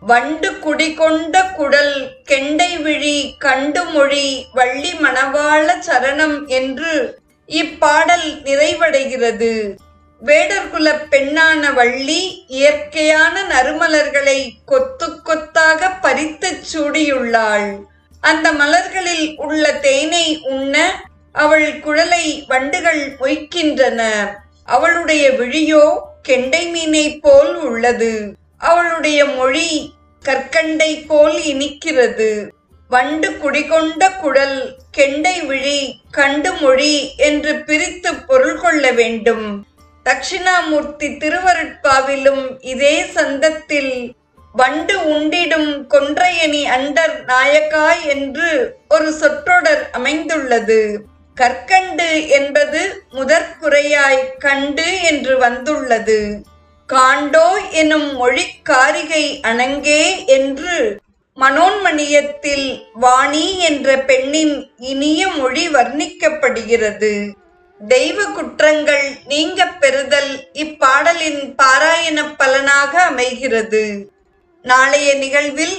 வண்டு குடிகொண்ட குடல் கெண்டை விழி கண்டு மொழி வள்ளி மணவாள சரணம் என்று இப்பாடல் நிறைவடைகிறது. வேடர்குல பெண்ணான வள்ளி இயற்கையான நறுமலர்களை கொத்து கொத்தாக பறித்துச் சூடியுள்ளாள். அந்த மலர்களில் உள்ள தேனை உண்ண அவள் குழலை வண்டுகள் மொய்க்கின்றன. அவளுடைய விழியோ கெண்டை மீனை போல் உள்ளது. அவளுடைய மொழி கற்கண்டை போல் இனிக்கிறது. வண்டு குடிகொண்ட குடல் கெண்டை விழி கண்டு மொழி என்று பிரித்து பொருள் கொள்ள வேண்டும். தட்சிணாமூர்த்தி திருவருட்பாவிலும் இதே சந்தத்தில் வண்டு உண்டிடும் கொன்றையணி அண்டர் நாயக்காய் என்று ஒரு சொற்றொடர் அமைந்துள்ளது. கற்கண்டு என்பது முதற்குறையாய் கண்டு என்று வந்துள்ளது. காண்டோ எனும் மொழிக்காரிகை அணங்கே என்று மனோன்மணியத்தில் வாணி என்ற பெண்ணின் இனிய மொழி வர்ணிக்கப்படுகிறது. தெய்வ குற்றங்கள் நீங்க பெறுதல் இப்பாடலின் பாராயண பலனாக அமைகிறது. நாளைய நிகழ்வில்